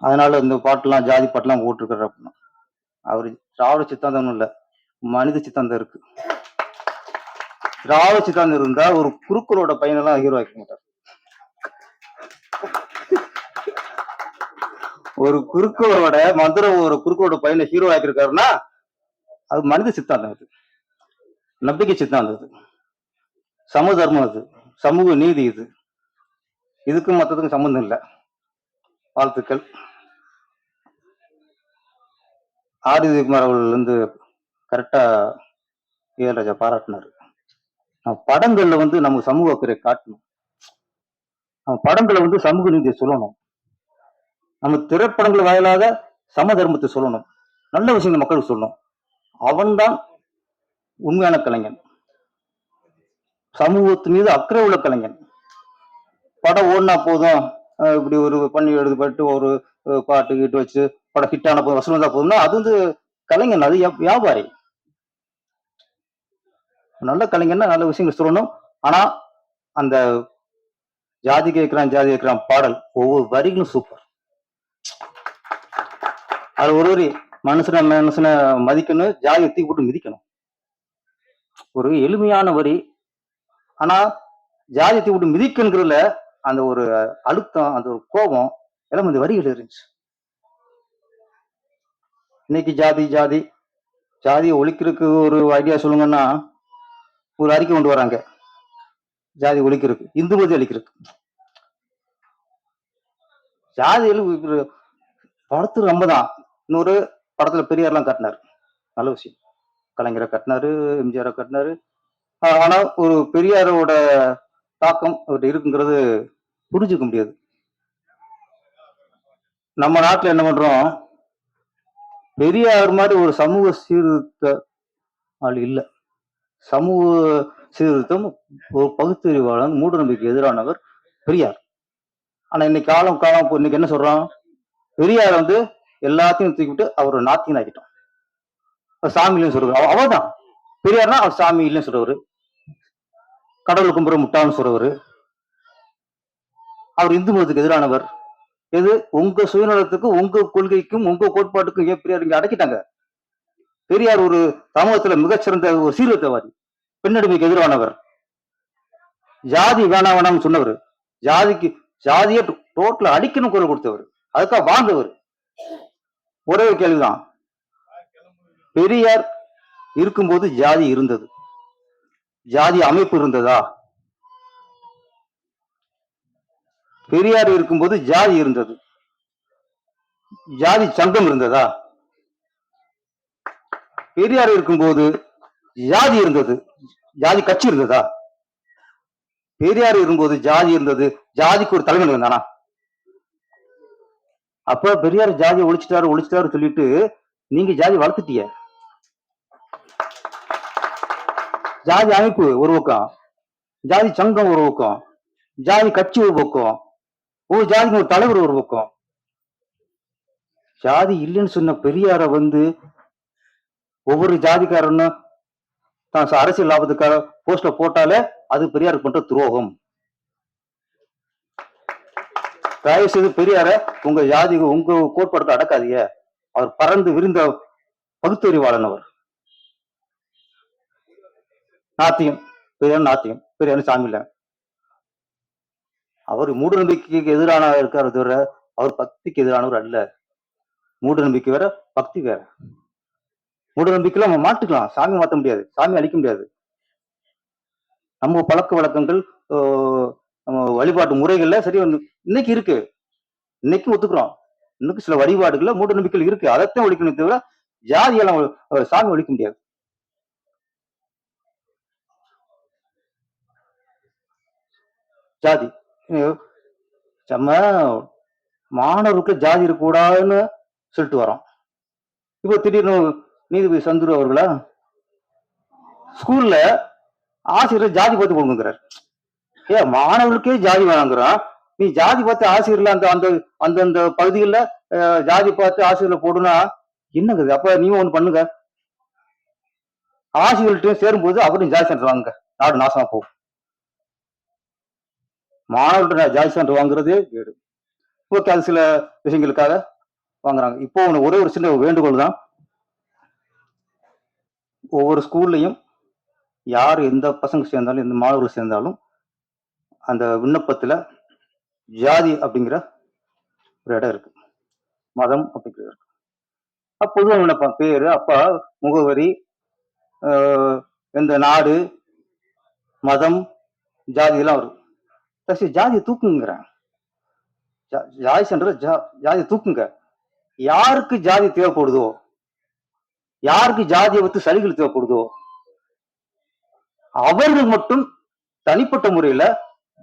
அதனால இந்த பாட்டுலாம் ஜாதி பாட்டுலாம் போட்டிருக்காரு அப்படின்னா. அவர் திராவிட சித்தாந்தம் இல்ல மனித சித்தாந்தம் இருக்கு. திராவிட சித்தாந்தம் இருந்தா ஒரு குருக்களோட பையனெல்லாம் ஹீரோ ஆக்க மாட்டார். ஒரு குறுக்களோட மந்திர ஒரு குறுக்களோட பையனை ஹீரோ ஆக்கியிருக்காருன்னா அது மனித சித்தாந்தம் அது. நம்பிக்கை சித்தாந்தம் அது. சமதர்மம் அது. சமூக நீதி இது. இதுக்கும் மற்றதுக்கும் சம்பந்தம் இல்லை. வாழ்த்துக்கள். ஆதித்ய இருந்து அவர்கள் வந்து கரெக்டா ஏஎல் ராஜா பாராட்டினாரு. நம்ம படங்கள்ல வந்து நம்ம சமூக அக்கறை காட்டணும். நம்ம படங்களை வந்து சமூக நீதியை சொல்லணும். நம்ம திரைப்படங்கள் வாயிலாக சம தர்மத்தை சொல்லணும். நல்ல விஷயங்கள் மக்களுக்கு சொல்லணும். அவன்தான் உண்மையான கலைஞன். சமூகத்து மீது அக்கறை உள்ள கலைஞன். படம் ஓடினா போதும். இப்படி ஒரு பண்ணி எடுத்துப்பட்டு ஒரு பாட்டு கீட்டு வச்சு படம் ஹிட் ஆன போதும் வசூல் வந்தா போதும்னா அது வந்து கலைஞன் அது வியாபாரி. நல்ல கலைஞன்னா நல்ல விஷயங்கள் சொல்லணும். ஆனா அந்த ஜாதி கேட்கிறான் ஜாதி கேட்கிறான் பாடல் ஒவ்வொரு வரிகளும் சூப்பர் அது ஒரு ஒரு மனுஷனை மனுஷனை மதிக்கணும் ஜாதியை தூக்கி போட்டு மிதிக்கணும். ஒரு எளிமையான வரி. ஆனா ஜாதியை தூக்கி போட்டு மிதிக்கணுங்கிறதுல அந்த ஒரு அழுத்தம் அந்த ஒரு கோபம் எல்லாம் இந்த வரிகள் இருந்துச்சு. இன்னைக்கு ஜாதி ஜாதி. ஜாதியை ஒழிக்கிறதுக்கு ஒரு ஐடியா சொல்லுங்கன்னா ஒரு அறிக்கை கொண்டு வராங்க. ஜாதி ஒழிக்கிறதுக்கு இந்து மதி அழிக்கிறதுக்கு. ஜாதியில் படத்து ரொம்ப தான். இன்னொரு படத்துல பெரியார்லாம் கட்டினார். நல்ல விஷயம். கலைஞரை கட்டினாரு எம்ஜிஆரை கட்டினாரு. ஆனா ஒரு பெரியாரோட தாக்கம் அவர்கிட்ட இருக்குங்கிறது புரிஞ்சுக்க முடியாது. நம்ம நாட்டுல என்ன பண்றோம்? பெரியார் மாதிரி ஒரு சமூக சீர்திருத்த ஆள் இல்லை. சமூக சீர்திருத்தம் ஒரு பகுத்தறிவாளன் மூட நம்பிக்கை எதிரானவர் பெரியார். ஆனா இன்னைக்கு காலம் காலம் இன்னைக்கு என்ன சொல்றான்? பெரியார் வந்து எல்லாத்தையும் தூக்கிவிட்டு அவர் நாத்திகன் ஆக்கிட்டோம் அவர் சாமி இல்லைன்னு சொல்றவர். அவ- அவர்தான். பெரியார்னா அவர் சாமி இல்லைன்னு சொல்றவர். கடவுள் கும்புற முட்டான்னு சொல்றவர். அவர் இந்து மதத்துக்கு எதிரானவர். எது உங்க சுயநலத்துக்கும் உங்க கொள்கைக்கும் உங்க கோட்பாட்டுக்கும் ஏன் பெரியார் இங்க அடக்கிட்டாங்க? பெரியார் ஒரு சமூகத்துல மிகச்சிறந்த ஒரு சீர்திருத்தவாதி பெண்ணடிமைக்கு எதிரானவர். ஜாதி வேணாம் வேணாம்னு சொன்னவர். ஜாதிக்கு ஜாதியை டோட்டலா அடிக்கணும் குரல் கொடுத்தவர். அதுக்காக வாழ்ந்தவர். ஒரே ஒரு கேள்விதான். பெரியார் இருக்கும்போது ஜாதி இருந்தது. ஜாதி அமைப்பு இருந்ததா? பெரியார் இருக்கும்போது ஜாதி இருந்தது. ஜாதி சங்கம் இருந்ததா? பெரியார் இருக்கும்போது ஜாதி இருந்தது. ஜாதி கட்சி இருந்ததா? பெரியார் இருக்கும்போது ஜாதி இருந்தது. ஜாதிக்கு ஒரு தலைவன் இருந்தானா? அப்ப பெரியார் ஜாதியை ஒழிச்சிட்டாரு ஒழிச்சிட்டாரு சொல்லிட்டு நீங்க ஜாதி வளர்த்துட்டீங்க. ஜாதி அமைப்பு ஒரு பக்கம் ஜாதி சங்கம் ஒரு பக்கம் ஜாதி கட்சி ஒரு பக்கம் ஒரு ஜாதிக்கு ஒரு தலைவர் ஒரு பக்கம். ஜாதி இல்லைன்னு சொன்ன பெரியார வந்து ஒவ்வொரு ஜாதிக்காரனும் தான் அரசியல் லாபத்துக்காக போஸ்ட்ல போட்டாலே அது பெரியார் பண்ற துரோகம். தயவு செய்து பெரியார உங்க ஜாதி உங்க கோட்பாடுக்கு அடக்காதீங்க. அவர் பறந்து விரிந்த பகுத்தறிவாளன் அவர். நாத்தியம் பெரியார் நாத்தியம் பெரியார் சாமி இல்ல அவர் மூட நம்பிக்கைக்கு எதிரான இருக்கார் தவிர அவர் பக்திக்கு எதிரானவர் அல்ல. மூட நம்பிக்கை வேற பக்தி வேற. மூட நம்பிக்கையில நம்ம மாட்டுக்கலாம். சாமி மாத்த முடியாது. சாமி அழிக்க முடியாது. நம்ம பழக்க வழக்கங்கள் நம்ம வழிபாட்டு முறைகள்ல சரி வந்து இன்னைக்கு இருக்கு. இன்னைக்கு ஒத்துக்கிறோம். இன்னைக்கு சில வழிபாடுகள்ல மூட நம்பிக்கைகள் இருக்கு. அதைத்தான் ஒழிக்கணும் தவிர ஜாதியெல்லாம் சாமி ஒழிக்க முடியாது. ஜாதி. நம்ம மாணவருக்கு ஜாதி இருக்கக்கூடாதுன்னு சொல்லிட்டு வரோம் இப்போ திடீர்னு நீதிபதி சந்துரு அவர்களா ஸ்கூல்ல ஆசிரியர் ஜாதி பார்த்து கொடுங்கிறார் ஏ மாணவர்களுக்கே ஜாதி வேணாங்கிறான். நீ ஜாதி பார்த்து ஆசிரியர்ல அந்த அந்த அந்தந்த பகுதிகளில் ஜாதி பார்த்து ஆசிரியர்ல போடுனா என்னங்குது அப்ப நீ ஒன்று பண்ணுங்க. ஆசிரியர்கள்ட்டையும் சேரும்போது அவரும் ஜாதி சென்டர் வாங்க நாடு நாசமா போகும். மாணவர்கள்ட்ட ஜாதி சான்று வாங்குறதே கேடு. ஓகே அது சில விஷயங்களுக்காக வாங்குறாங்க. இப்போ ஒன்று ஒரே ஒரு சின்ன வேண்டுகோள் தான். ஒவ்வொரு ஸ்கூல்லையும் யார் எந்த பசங்க சேர்ந்தாலும் எந்த மாணவர்கள் சேர்ந்தாலும் அந்த விண்ணப்பத்தில் ஜாதி அப்படிங்கிற ஒரு இடம் இருக்கு. மதம் அப்படிங்கிறது இருக்கு. அப்போது பொதுவாக விண்ணப்பம் பேர் அப்பா முகவரி இந்த எந்த நாடு மதம் ஜாதி எல்லாம் வரும். சரி ஜாதியை தூக்குங்கிறேன் ஜா- ஜாதி சென்ற ஜா ஜாதி தூக்குங்க யாருக்கு ஜாதி தேவைப்படுதோ யாருக்கு ஜாதியை பத்தி சலுகைகள் தேவைப்படுதோ அவர்கள் மட்டும் தனிப்பட்ட முறையில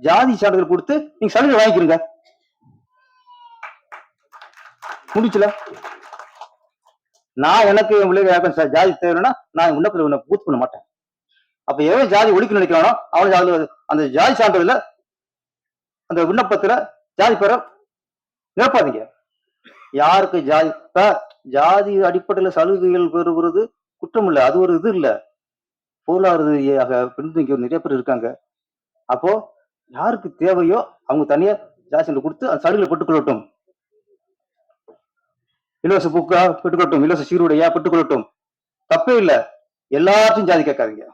ஜாதி சான்றிதழ் கொடுத்து நீங்க சலுகை வாங்கிக்கிறீங்க முடிச்சுல நான் எனக்கு என் பிள்ளைங்க ஜாதி தேவைன்னா நான் விண்ணப்பத்தில் உன்னை பூத் பண்ண மாட்டேன். அப்ப எவன் ஜாதி ஒழிக்க நினைக்கிறானோ அவன் அந்த ஜாதி சான்றிதழ அந்த விண்ணப்பத்துல ஜாதி பேரை நிரப்பாதீங்க. யாருக்கு ஜாதி ஜாதி அடிப்படையில சலுகைகள் பெறுவது குற்றம் இல்லை அது ஒரு இது இல்ல. பொருளாதாரியாக பின்தங்கி நிறைய பேர் இருக்காங்க. அப்போ யாருக்கு தேவையோ அவங்க தனியா ஜாதி சான்றிதழ் கொடுத்து அந்த சலுகைகளை பெற்றுக்கொள்ளட்டும். இலவச புக்கா பெற்றுக்கொள்ளட்டும் இலவச சீருடையா பெற்றுக்கொள்ளட்டும். தப்பே இல்ல. எல்லாத்தையும் ஜாதி கேட்காதீங்க.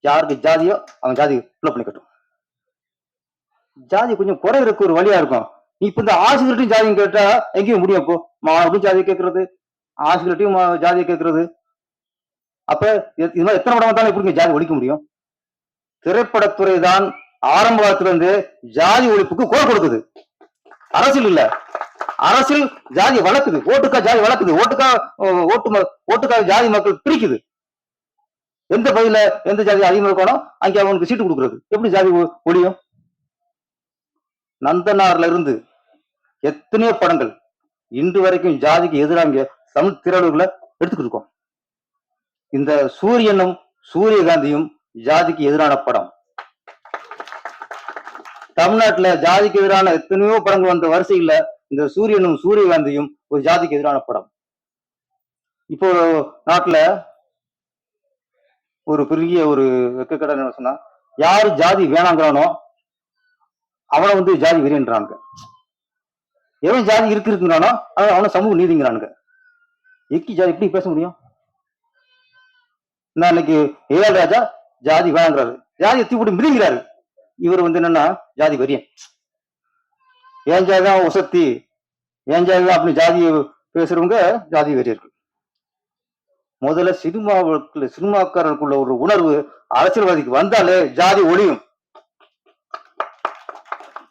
யாருக்கு ஜாதியோ அவங்க ஜாதி ஃபில் பண்ணிக்கட்டும். ஜாதி கொஞ்சம் குறையிறதுக்கு ஒரு வழியா இருக்கும். நீ இப்ப இந்த ஆசிரியர்கிட்டையும் ஜாதியும் கேட்டா எங்கேயும் முடியும் இப்போ மாணவர்களுக்கும் ஜாதியை கேட்கறது. ஆசிரியர்கிட்டையும் ஜாதியை கேட்கறது. அப்ப இது மாதிரி எத்தனை படம் வந்தாலும் எப்படி ஜாதி ஒழிக்க முடியும்? திரைப்படத்துறை தான் ஆரம்ப காலத்துல இருந்து ஜாதி ஒழிப்புக்கு குரல் கொடுக்குது. அரசியல் இல்ல. அரசியல் ஜாதி வளர்க்குது. ஓட்டுக்கா ஜாதி வளர்க்குது. ஓட்டுக்கா ஓட்டு ஓட்டுக்கா ஜாதி மக்கள் பிரிக்குது. எந்த பகுதியில எந்த ஜாதி அதிகமாக இருக்கணும் அங்கே அவனுக்கு சீட்டு கொடுக்குறது. எப்படி ஜாதி ஒழியும்? நந்தனார்ல இருந்து எத்தனையோ படங்கள் இன்று வரைக்கும் ஜாதிக்கு எதிராக தமிழ் திரையுலகில் எடுத்துக்கிட்டு இருக்கோம். இந்த சூரியனும் சூரியகாந்தியும் ஜாதிக்கு எதிரான படம். தமிழ்நாட்டுல ஜாதிக்கு எதிரான எத்தனையோ படங்கள் வந்த வரிசையில இந்த சூரியனும் சூரியகாந்தியும் ஒரு ஜாதிக்கு எதிரான படம். இப்போ நாட்டுல ஒரு பெரிய ஒரு வெக்கக்கடை என்ன சொன்னா யாரு ஜாதி வேணாங்கிறானோ அவனை வந்து ஜாதி வெறியன்றானுங்க எவன் ஜாதி இருக்கு இருக்குங்கிறானோ அவன் அவனை சமூக நீதிங்கிறானுங்க. எக்கி ஜாதி எப்படி பேச முடியும்? நான் இன்னைக்கு ஏழு ராஜா ஜாதி வேணாங்கிறாரு ஜாதி எத்தி போட்டு மிதிங்கிறாரு. இவர் வந்து என்னன்னா ஜாதி வெறியன். ஏன் ஜாதி தான் உசத்தி ஏன் ஜாதி தான் அப்படின்னு ஜாதி பேசுறவங்க ஜாதி வெறியர்கள். முதல்ல சினிமாவுக்குள்ள சினிமாக்காரருக்குள்ள ஒரு உணர்வு அரசியல்வாதிக்கு வந்தாலே ஜாதி ஒழியும்.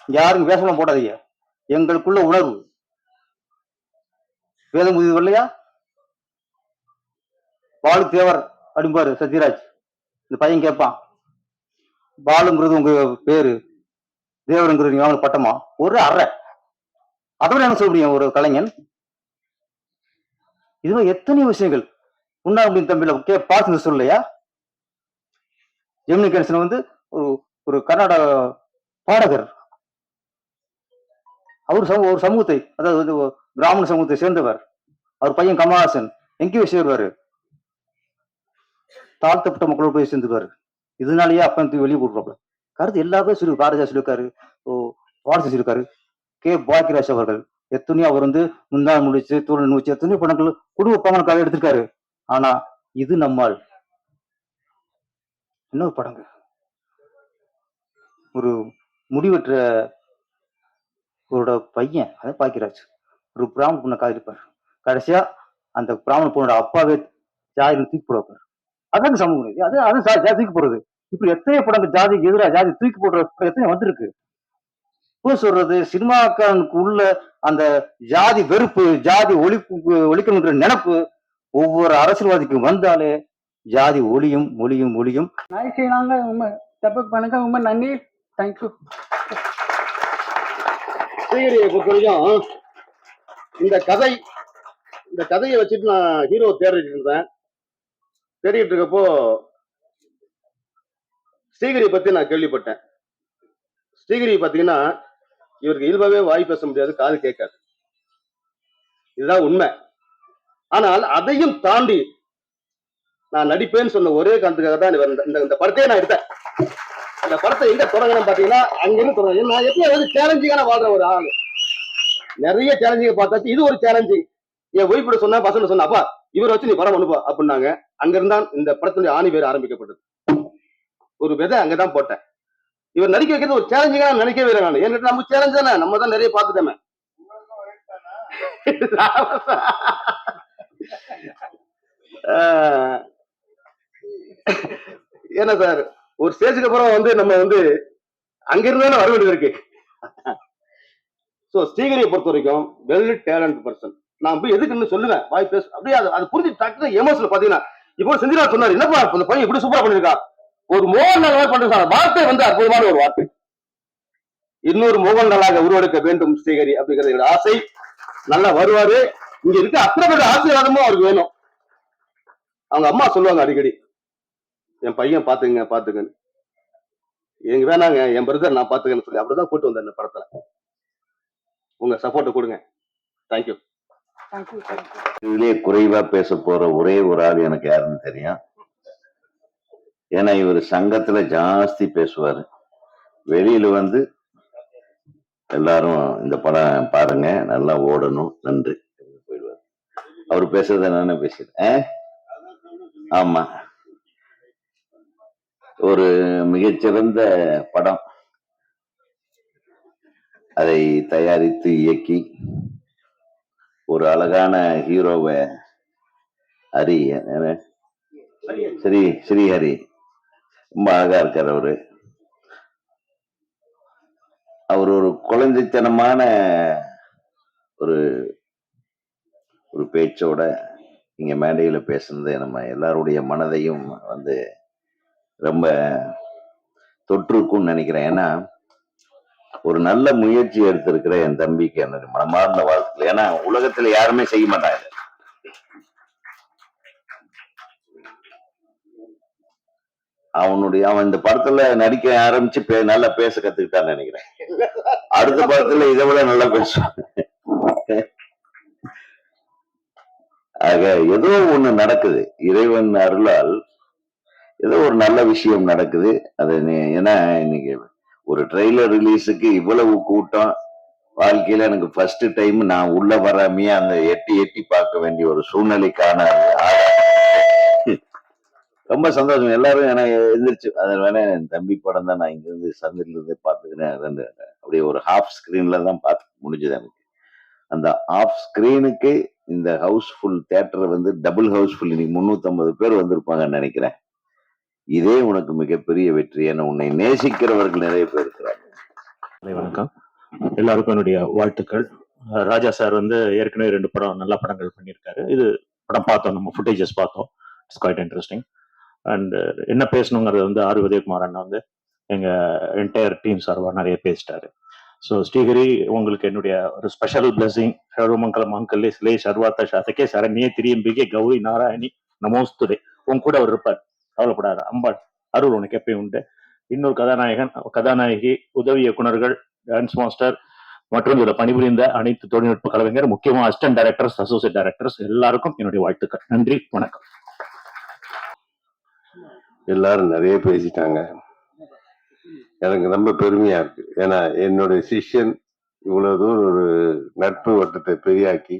யாரும் பேசலாம் போடாதீங்க. எங்களுக்குள்ள உணர்வு. வேதம் உதவி இல்லையா பாலு தேவர் அப்படிம்பாரு சத்யராஜ். இந்த பையன் கேட்பான். பாலுங்கிறது உங்க பேரு தேவருங்கிறது நீங்க வாங்கின பட்டமா? ஒரு அறை. அதோட என்ன சொல்ல முடியும் ஒரு கலைஞன்? இதுவே எத்தனை விஷயங்கள். உண்ணா அப்படின்னு தம்பியில கே பாசன சொல்லலையா? ஜெமினி கணேசன் வந்து ஒரு ஒரு கர்நாடக பாடகர். அவர் சமூக ஒரு சமூகத்தை அதாவது பிராமண சமூகத்தை சேர்ந்தவர். அவர் பையன் கமலஹாசன். எங்கேயோ சேருவாரு. தாழ்த்தப்பட்ட மக்களோட போய் சேர்ந்துருவாரு இதனாலயே அப்பன் தூக்கி வெளியே போட்டுருவாங்க கருத்து எல்லாருமே சொல்லி பாரதியார் சொல்லியிருக்காரு. ஓ வாரசி சொல்லியிருக்காரு. கே. பாக்கியராஜ் அவர்கள். எத்தனையோ அவர் வந்து முந்தாள் முடிச்சு தூரன் முடிச்சு எத்தனையோ படங்கள் குடும்ப பங்கனுக்காக எடுத்திருக்காரு. ஆனா இது நம்மால். இன்னொரு படங்க. ஒரு முடிவெற்ற இவரோட பையன் அதை பாக்கியராஜ் ஒரு பிராமண பொண்ணை காதலிப்பார். கடைசியா அந்த பிராமண பொண்ணோட அப்பாவே ஜாதி தூக்கி போடுவார் அதான் சமூக நீதி. அது அது ஜா- ஜாதி தூக்கி போடுறது. இப்படி எத்தனை படங்கள் ஜாதிக்கு எதிராக ஜாதி தூக்கி போடுற எத்தனை வந்திருக்கு. இப்போ சொல்றது சினிமாக்காரனுக்கு உள்ள அந்த ஜாதி வெறுப்பு ஜாதி ஒளி ஒழிக்கணுங்கிற நினைப்பு ஒவ்வொரு அரசியல்வாதிக்கும் வந்தாலே ஜாதி ஒளியும் ஒளியும் ஒளியும். நாய் செய்யறாங்க ரொம்ப தப்பு பண்ணுங்க ரொம்ப நன்றி. தேங்க்யூ ஸ்ரீகிரியை பொறுத்த வரைக்கும் இந்த கதை இந்த கதையை வச்சுட்டு நான் ஹீரோ தேடிட்டு இருந்தேன் தேடிட்டு இருக்கப்போ ஸ்ரீகிரியை பத்தி நான் கேள்விப்பட்டேன். ஸ்ரீகிரி பாத்தீங்கன்னா இவருக்கு இயல்பாவே வாய் பேச முடியாது காது கேட்காது. இதுதான் உண்மை. ஆனால் அதையும் தாண்டி நான் நடிப்பேன்னு சொன்ன ஒரே காரணத்துக்காக தான் இந்த இந்த படத்தையே நான் எடுத்தேன். இந்த படத்தை எங்க தொடங்கணும் பாத்தீங்கன்னா அங்கிருந்து தொடங்க நான் எப்பயும் வந்து சேலஞ்சிங்கான வாழ்ற ஒரு ஆள். நிறைய சேலஞ்சிங்க பார்த்தாச்சு. இது ஒரு சேலஞ்சிங் என் ஒய்ஃபோட சொன்னா பசங்க சொன்னா அப்பா இவரை வச்சு நீ படம் அனுப்பா அப்படின்னாங்க. அங்கிருந்தான் இந்த படத்துடைய ஆணி பேர் ஆரம்பிக்கப்பட்டது. ஒரு விதை அங்கதான் போட்டேன். இவர் நடிக்க வைக்கிறது ஒரு சேலஞ்சிங்கா நான் நினைக்கவே இல்லை நான். ஏன்னா நம்ம சேலஞ்ச் தானே. நம்ம தான் நிறைய பார்த்துட்டோமே. ஆஹ் சார்? ஒரு ஸ்டேஜுக்கு அப்புறம் வந்து நம்ம வந்து அங்கிருந்து தானே வர வேண்டியது இருக்கு. ஸோ ஸ்ரீகரியை பொறுத்த வரைக்கும் வெல் டேலண்ட் பர்சன் நான் போய் எதுக்குன்னு சொல்லுவேன்? வாய் பேச. அப்படியே அது அது புரிஞ்சு டக்குனு எமோஷனல் பாத்தீங்கன்னா இப்போ செஞ்சினா சொன்னார் என்னப்பா அந்த பையன் இப்படி சூப்பரா பண்ணியிருக்கா ஒரு மோகன்லால் மாதிரி பண்றாங்க வார்த்தை வந்து அற்புதமான ஒரு வார்த்தை. இன்னொரு மோகன்லாலாக உருவெடுக்க வேண்டும் ஸ்ரீகரி அப்படிங்கிறது என்னோட ஆசை. நல்லா வருவாரு. இங்க இருக்க அத்தனை பேர் ஆசீர்வாதமும் அவருக்கு வேணும். அவங்க அம்மா சொல்லுவாங்க அடிக்கடி என் பையன் பாத்துங்க பாத்துங்கன்னு எங்க வேணாங்க என் பிரதர் நான் பாத்துக்கன்னு சொல்லி அப்படிதான் கூட்டு வந்தேன் இந்த படத்துல. உங்க சப்போர்ட் கொடுங்க. தேங்க்யூ இதுலயே குறைவா பேச போற ஒரே ஒரு ஆள் எனக்கு யாருன்னு தெரியும்? ஏன்னா இவர் சங்கத்துல ஜாஸ்தி பேசுவாரு. வெளியில வந்து எல்லாரும் இந்த படம் பாருங்க நல்லா ஓடணும் நன்றி. போயிடுவாரு. அவர் பேசுறத நானே பேசுறேன் ஆமா. ஒரு மிகச்சிறந்த படம். அதை தயாரித்து இயக்கி ஒரு அழகான ஹீரோவை ஹரி ஸ்ரீ ஸ்ரீஹரி. ரொம்ப அழகா இருக்கார் அவரு. அவர் ஒரு குழந்தைத்தனமான ஒரு ஒரு பேச்சோட இங்க மேடையில பேசுனது நம்ம எல்லாருடைய மனதையும் வந்து ரொம்ப தொற்றுக்கும்னு நினைக்கிறேன். ஏன்னா ஒரு நல்ல முயற்சி எடுத்திருக்கிற என் தம்பிக்கு என்னுடைய மனமார்ந்த வாழ்த்துக்கள். ஏன்னா உலகத்துல யாருமே செய்ய மாட்டாங்க. அவனுடைய அவன் இந்த படத்துல நடிக்க ஆரம்பிச்சு பே- நல்லா பேச கத்துக்கிட்டான்னு நினைக்கிறேன். அடுத்த படத்துல இதை விட நல்லா பேசுவான். ஆக ஏதோ ஒண்ணு நடக்குது. இறைவன் அருளால் ஏதோ ஒரு நல்ல விஷயம் நடக்குது. அது ஏன்னா இன்னைக்கு ஒரு ட்ரெய்லர் ரிலீஸுக்கு இவ்வளவு கூட்டம். வாழ்க்கையில எனக்கு ஃபர்ஸ்ட் டைம் நான் உள்ள வராமையே அந்த எட்டி எட்டி பார்க்க வேண்டிய ஒரு சூழ்நிலைக்கான ரொம்ப சந்தோஷம். எல்லாரும் எனக்கு எழுந்திரிச்சு அது வேணா என் தம்பி படம் தான் நான் இங்கேருந்து இருந்து பார்த்துக்கிறேன். ரெண்டு அப்படியே ஒரு ஹாஃப் ஸ்கிரீன்ல தான் பார்த்து முடிஞ்சது எனக்கு. அந்த ஆஃப் ஸ்கிரீனுக்கு இந்த ஹவுஸ்ஃபுல் தேட்டர் வந்து டபுள் ஹவுஸ்ஃபுல் இன்னைக்கு முன்னூத்தி பேர் வந்திருப்பாங்கன்னு நினைக்கிறேன். இதே உனக்கு மிகப்பெரிய வெற்றி என உன்னை நேசிக்கிறவர்கள் நிறைய பேர் இருக்கிறாங்க. வணக்கம். எல்லாருக்கும் என்னுடைய வாழ்த்துக்கள். ராஜா சார் வந்து ஏற்கனவே ரெண்டு படம் நல்ல படங்கள் பண்ணியிருக்காரு. இது படம் பார்த்தோம் நம்ம ஃபுட்டேஜஸ் பார்த்தோம். இட்ஸ் குவைட் இன்ட்ரெஸ்டிங் அண்ட் என்ன பேசணுங்கிறது வந்து ஆர் உதயகுமார் அண்ணா வந்து எங்க என்டையர் டீம் சார்பாக நிறைய பேசிட்டாரு. ஸோ ஸ்ரீஹரி உங்களுக்கு என்னுடைய ஒரு ஸ்பெஷல் பிளஸிங் சர்வமங்கலம் அங்கல்லே சிலே சர்வாத்த சாசகே சரண்யே திரியம்பிகே கௌரி நாராயணி நமோஸ்துரே உன் கூட அவர் இருப்பார். கவலைப்படாத. அம்பாள் அருள் உனக்கு எப்பயும் உண்டு. இன்னொரு கதாநாயகன் கதாநாயகி உதவி இயக்குனர்கள் டான்ஸ் மாஸ்டர் மற்றும் இதில் பணிபுரிந்த அனைத்து தொழில்நுட்ப கலைஞர் முக்கியமா அசிஸ்டன்ட் டைரக்டர்ஸ் அசோசியேட் டைரக்டர்ஸ் எல்லாருக்கும் என்னுடைய வாழ்த்துக்கள். நன்றி வணக்கம். எல்லாரும் நிறைய பேசிட்டாங்க. எனக்கு ரொம்ப பெருமையா இருக்கு. ஏன்னா என்னுடைய சிஷ்யன் இவ்வளவு தூரம் ஒரு நட்பு வட்டத்தை பெரியாக்கி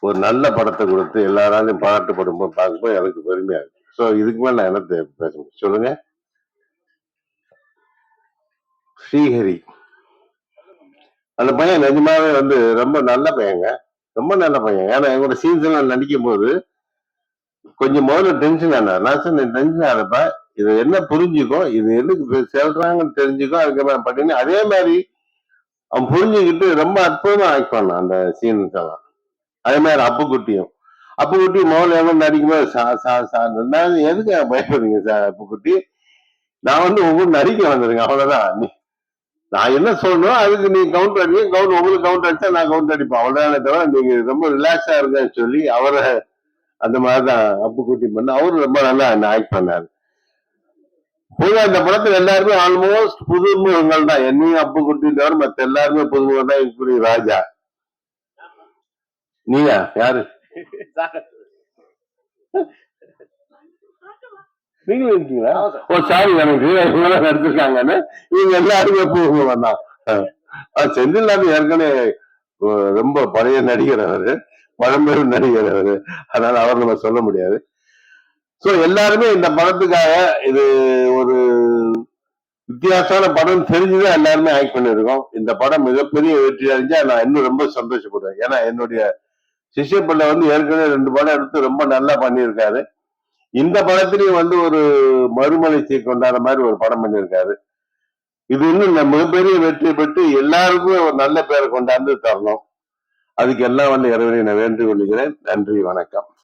ஒரு நல்ல படத்தை கொடுத்து எல்லாராலையும் பாராட்டுப்படும் போது பார்க்கும்போது எனக்கு பெருமையா இருக்கு. ஸோ இதுக்கு மேல நான் என்ன பேச முடியும்? சொல்லுங்க. ஸ்ரீஹரி. அந்த பையன் நிஜமாவே வந்து ரொம்ப நல்ல பையங்க. ரொம்ப நல்ல பையன். ஏன்னா எங்களோட சீன்ஸ் எல்லாம் நடிக்கும் போது கொஞ்சம் முதல்ல டென்ஷன் ஆனார் நான் சொன்னேன் டென்ஷன் ஆனப்ப இது என்ன புரிஞ்சுக்கோ இது எதுக்கு செல்றாங்கன்னு தெரிஞ்சுக்கோ அதுக்கப்புறம் பண்ணி அதே மாதிரி அவன் புரிஞ்சுக்கிட்டு ரொம்ப அற்புதமா ஆக்ட் பண்ணான் அந்த சீன்ஸ் எல்லாம். அதே மாதிரி அப்புக்குட்டியும். அப்புக்குட்டி முதல்ல எவ்வளவு நடிக்கும்போது சா சா சா நான் எதுக்கு பயப்படுறீங்க சார் அப்புக்குட்டி நான் வந்து உங்களுக்கு நடிக்க வந்திருக்கேன் அவ்வளவுதான். நீ நான் என்ன சொல்லணும் அதுக்கு நீ கவுண்டர் அடிக்க கவுண்ட் உங்களுக்கு கவுண்டர் அடிச்சா நான் கவுண்டர் அடிப்பேன். அவ்வளவுதானே தவிர நீங்க ரொம்ப ரிலாக்ஸா இருங்கன்னு சொல்லி அவரை அந்த மாதிரிதான் அப்புக்குட்டி பண்ண அவரு ரொம்ப நல்லா ஆக்ட் பண்ணாரு. பொதுவா இந்த படத்துல எல்லாருமே ஆல்மோஸ்ட் புதுமுகங்கள் தான். என்னையும் அப்பு குட்டி தவிர மத்த எல்லாருமே புதுமுகம் தான் இப்படி ராஜா. நீயா யாரு? நீங்களும் இருக்கீங்களா? ஓ சாரி எனக்கு இவங்க நடிச்சிருக்காங்கன்னு. இவங்க எல்லாருமே புதுமுகம் தான் அஹ் செந்தில் ஏற்கனவே ரொம்ப பழைய நடிகர் அவரு பழம்பெரும் நடிகர் அவரு அதனால அவர் நம்ம சொல்ல முடியாது. சோ எல்லாருமே இந்த படத்துக்காக இது ஒரு வித்தியாசமான படம் தெரிஞ்சுதான் எல்லாருமே ஆக்ட் பண்ணிருக்கோம் இந்த படம் மிகப்பெரிய வெற்றி அடைஞ்சா நான் இன்னும் ரொம்ப சந்தோஷப்படுவேன். ஏன்னா என்னுடைய சிஷ்ய பிள்ளை வந்து ஏற்கனவே ரெண்டு படம் எடுத்து ரொம்ப நல்லா பண்ணியிருக்காரு. இந்த படத்திலையும் வந்து ஒரு மறுமலர்ச்சியை கொண்டாட மாதிரி ஒரு படம் பண்ணியிருக்காரு. இது இன்னும் மிகப்பெரிய வெற்றி பெற்று எல்லாருக்கும் ஒரு நல்ல பேரை கொண்டாந்து தரணும். அதுக்கு எல்லாம் வந்து இறைவனை நான் வேண்டிக் கொள்கிறேன் நன்றி வணக்கம்.